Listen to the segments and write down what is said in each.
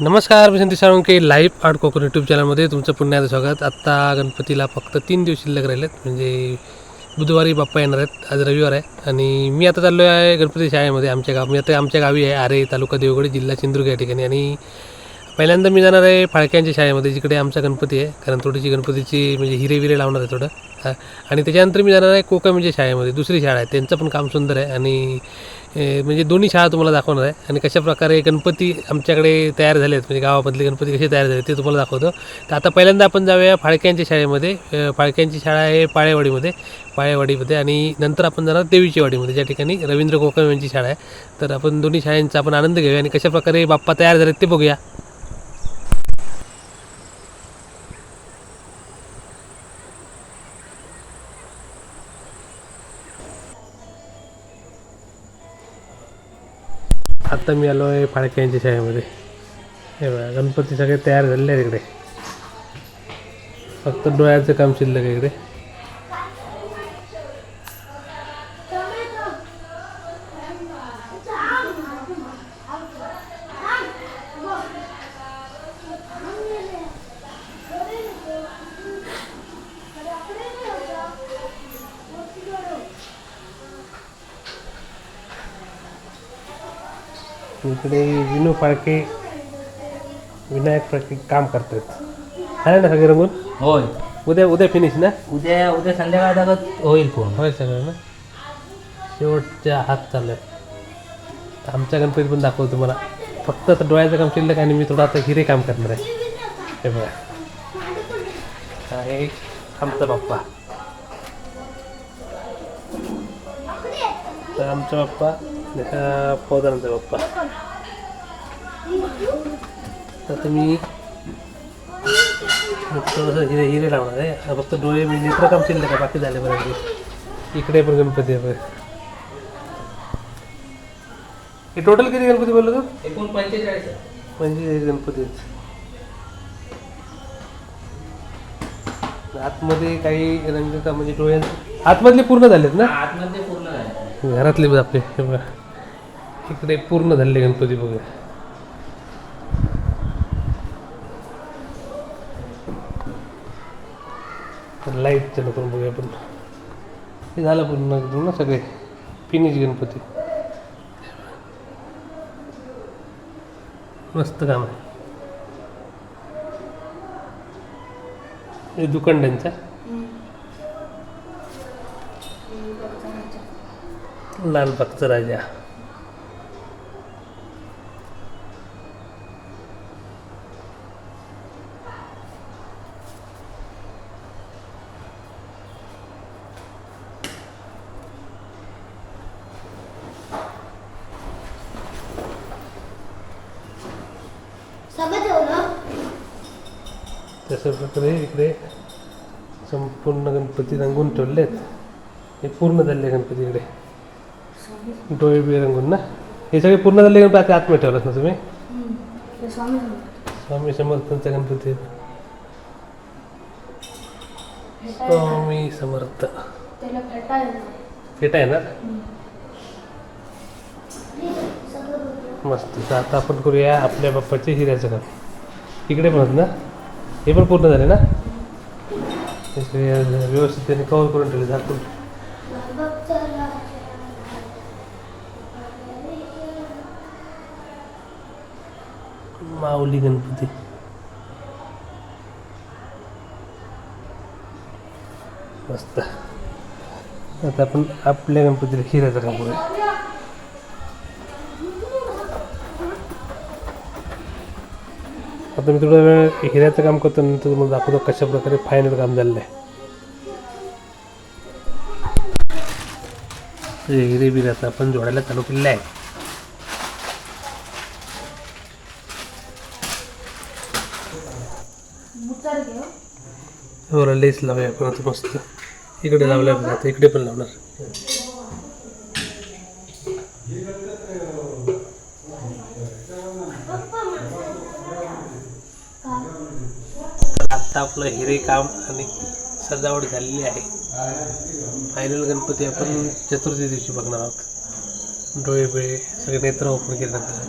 नमस्कार मी Sandesh Salunke live art Konkan YouTube चॅनलमध्ये तुमचं पुन्हा एकदा स्वागत. आत्ता गणपतीला फक्त तीन दिवस शिल्लक राहिलेत म्हणजे बुधवारी बाप्पा येणार आहेत आज रविवार आहे. आणि मी आता चाललो आहे गणपती शाळेमध्ये आमच्या गाव मी आता आमच्या गावी आहे आरे तालुका देवगड जिल्हा सिंधुदुर्ग या ठिकाणी. आणि पहिल्यांदा मी जाणार आहे फाळक्यांच्या शाळेमध्ये जिकडे आमचा गणपती आहे कारण थोडीशी गणपतीची म्हणजे हिरे विरे लावणार आहे थोडं. आणि त्याच्यानंतर मी जाणार आहे कोकमच्या म्हणजे शाळेमध्ये दुसरी शाळा आहे त्यांचं पण काम सुंदर आहे. आणि म्हणजे दोन्ही शाळा तुम्हाला दाखवणार आहे. आणि कशा प्रकारे गणपती आमच्याकडे तयार झाले आहेत म्हणजे गावामधले गणपती कसे तयार झाले ते तुम्हाला दाखवतो. तर आता पहिल्यांदा आपण जाऊया फाळक्यांच्या शाळेमध्ये. फाळक्यांची शाळा आहे पाळेवाडीमध्ये पाळेवाडीमध्ये. आणि नंतर आपण जाणार देवीची वाडीमध्ये. ज्या ठिकाणी रवींद्र कोकम यांची शाळा आहे. तर आपण दोन्ही शाळांचा आपण आनंद घेऊया आणि कशाप्रकारे बाप्पा तयार झालेत ते बघूया. आता मी आलो आहे फाळक्यांच्या शाळेमध्ये. हे बघा गणपती सगळे तयार झालेले आहेत इकडे. फक्त डोळ्याचं काम शिल्लक आहे इकडे. इकडे विनू फाळके विनायक फाळके काम करतात. आहे ना सगळे रंगून? होय. उद्या उद्या फिनिश ना? उद्या उद्या संध्याकाळ होईल फोन होय सगळं ना? शेवटच्या हात चालल्यात. आमच्या गणपती पण दाखवतो तुम्हाला. फक्त आता डोळ्याचं काम शिल्लक आणि मी थोडं आता हिरे काम करणार आहे. हे बघा. आहे आमचा बाप्पा. तर आमचा बाप्पा बाप्पा. तर तुम्ही हिरे हिरे लावणार आहे. फक्त डोळे मी नेत्र काम शिल्लक आहे बाकी झाले बरं इकडे पण गणपती आहे. हे टोटल किती गणपती बोललो तू? एकूण पंचेचाळीस पंचवीस गणपती आतमध्ये काही रंग का म्हणजे डोळ्या आतमधले पूर्ण झालेत ना? आतमध्ये पूर्ण घरातले आपले हे बघा. इकडे पूर्ण झालेले गणपती बघा लाइट चालू करून बघूया आपण. हे झालं पूर्ण एकदम ना सगळे. फिनिश गणपती. मस्त काम आहे. हे दुकान त्यांचा लालबागचा राजा. तशा प्रकारे इकडे संपूर्ण गणपती रंगून ठेवलेत. हे पूर्ण झाले गणपती इकडे. डोळे बिळे रंगून ना? हे सगळे पूर्ण झाले गणपती? आता आतमध्ये ठेवलात ना तुम्ही? स्वामी समर्थ. स्वामी समर्थांचा गणपती. स्वामी समर्थ. फेटा आहे ना सगळं बघूया. मस्त. तर आता आपण करूया आपल्या बाप्पाचे हिऱ्याचं काम इकडे पण ना? हे पण पूर्ण झाले ना? व्यवस्थित त्याने कवर करून ठेवले झाकून. माऊली गणपती. मस्त. आता आपण आपल्या गणपतीला हिऱ्याचं काम करूया आता मी थोडा वेळ हिऱ्याचं काम करतो नंतर तुम्हाला दाखवतो कशा प्रकारे फायनल काम झालेलं आहे. हिरे बिरे आता आपण जोडायला चालू केलेलं आहे लेस लावूया आपण आता मस्त. इकडे लावल्या पण आता इकडे पण लावणार. आता आपलं हिरे काम आणि सजावट झालेली आहे. फायनल गणपती आपण चतुर्थी दिवशी बघणार आहोत. डोळे बिळे सगळे नेत्र ओपन केल्यानंतर.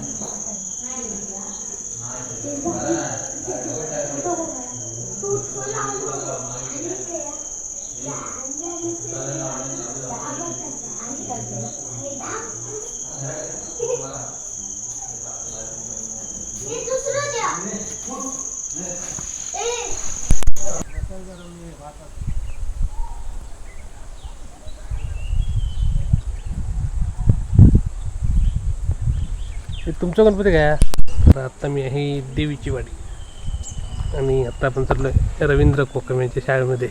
Yeah. हे तुमचं गणपती काय? तर आत्ता मी आहे देवीची वाडी. आणि आत्ता आपण चाललो आहे रवींद्र कोकम यांच्या शाळेमध्ये.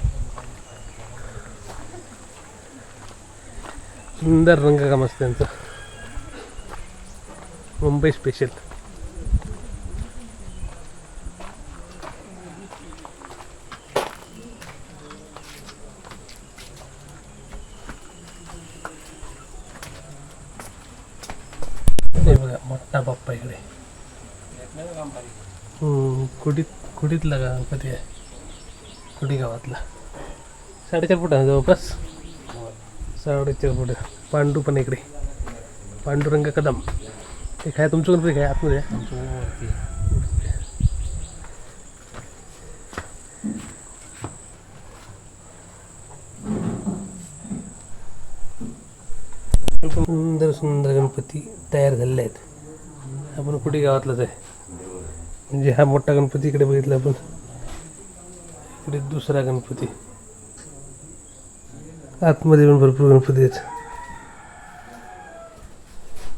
सुंदर रंगकाम असतं त्यांचं. मुंबई स्पेशल हे बघा मोठा बाप्पा इकडे. हम्म, कुडीत कुडीतला गणपती आहे? कुडी गावातला? साडेचार फूट आहे जवळपास. साडेचार फूट. पांडू पण इकडे. पांडुरंग कदम. हे काय तुमचं गणपती काय आतमध्ये? सुंदर सुंदर गणपती तयार झालेले आहेत. आपण कुठे गावातलाच आहे म्हणजे हा मोठा गणपती इकडे बघितला आपण. इकडे दुसरा गणपती. आतमध्ये पण भरपूर गणपती आहेत.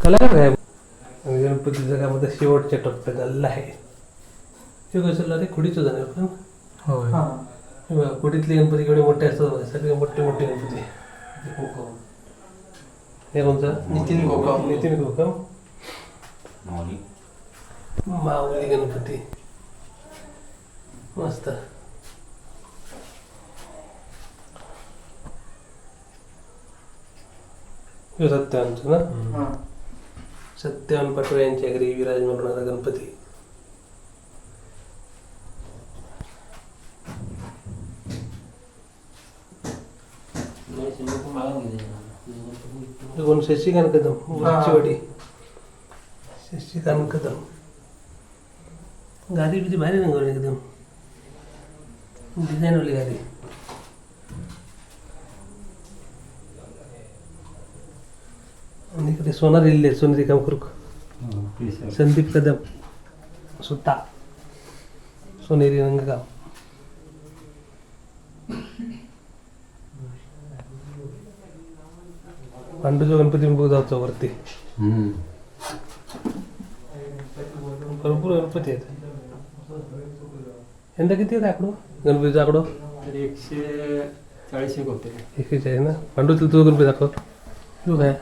कलाकार आहे. काम आता शेवटच्या टप्प्यात आलेलं आहे. ते कसं झालं ते खुडीचं झालं पण होय. हे. बघा, कुडीतले गणपती केवढे मोठे असतात सगळे मोठे मोठे गणपती. हे कोणतं? नितीन गोकम. नितीन गोकम माऊली? गणपती. मस्त. ह्यो सत्यवानचं ना? सत्यवान पटोळे यांच्या घरी विराजमान होणारा गणपती हे कोण शशिकांत कदम वाडी शशिकांत कदम गादी किती भारी रंगवली एकदम डिझाईनवाली गादी आणि इकडे सोनार दिलेले सोनेरी काम करू संदीप कदम सुता सोनेरी रंगकाम पांडूचा गणपती पण बघू वरती भरपूर गणपती आहेत. यंदा किती आहेत आकडो? गणपतीचा आकडो? एकशे चाळीस एक होते. एकच आहे ना? पांडूचा तुझा गणपती दाखव. तू काय?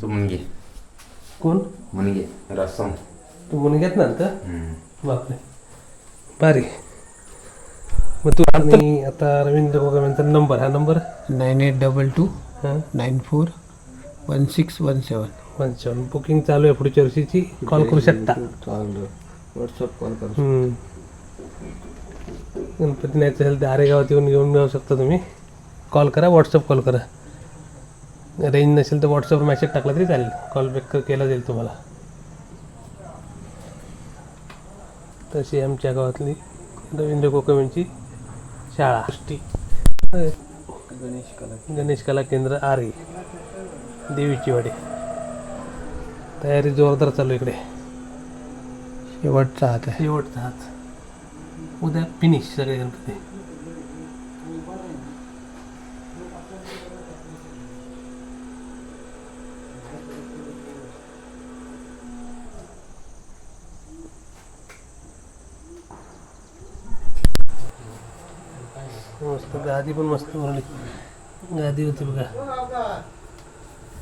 तो मुनगे. कोण? मुनगे रसम तू म्हणून घेत ना तर बापरे. भारी. मग तू आणि आता रवींद्र गोगाम यांचा नंबर हा number? Nine eight double two हां? Nine four one six one seven. पंचावन्न बुकिंग चालू आहे पुढच्या वर्षीची. कॉल करू शकता. चालेल व्हॉट्सअप कॉल कर. गणपती नाही असेल तर आरेगावात येऊन घेऊन जाऊ शकता तुम्ही. कॉल करा व्हॉट्सअप कॉल करा. रेंज नसेल तर व्हॉट्सअपवर मेसेज टाकला तरी चालेल. कॉल बॅक केला जाईल तुम्हाला. तशी आमच्या गावातली रवींद्र कोकम यांची शाळा. गोष्टी. गणेश कला गणेश कला केंद्र आरे. देवीची वाडी. तयारी जोरदार चालू इकडे. शेवटचा हात आहे. शेवटचा हात उद्या फिनिश सगळे गणपती. मस्त गादी पण मस्त बनवली गादी होती बघा.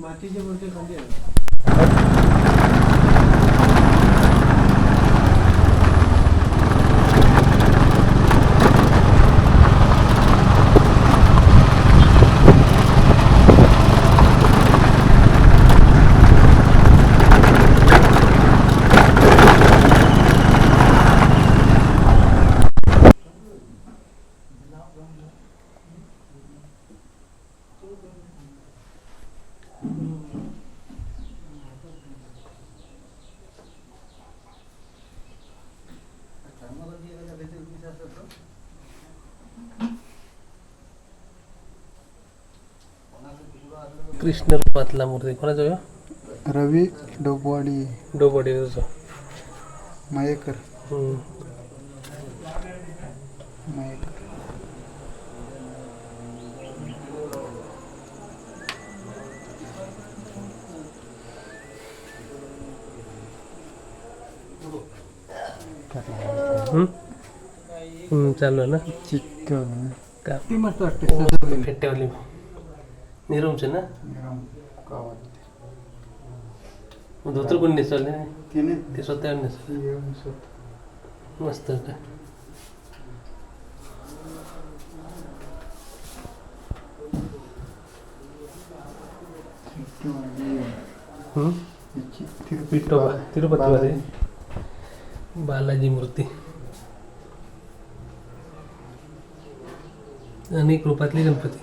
मातीचे मोठे खाली आहे. कृष्ण रूपातला मूर्ती. कोणाचा ह्यो? रवी डोबवाडी. डोबडीचा मयेकर. हम्म. मयेकर. हम्म? हम्म, चालू आहे ना? चिकन का? निरमचे ना? गावात धोतर कोणी नेसवले तिने. ते स्वतः नेसवले. मस्त का? चिकन हम्म? याची तिरुपती विठोबा तिरुपतीवाले बालाजी. मूर्ती. अनेक रूपातली गणपती.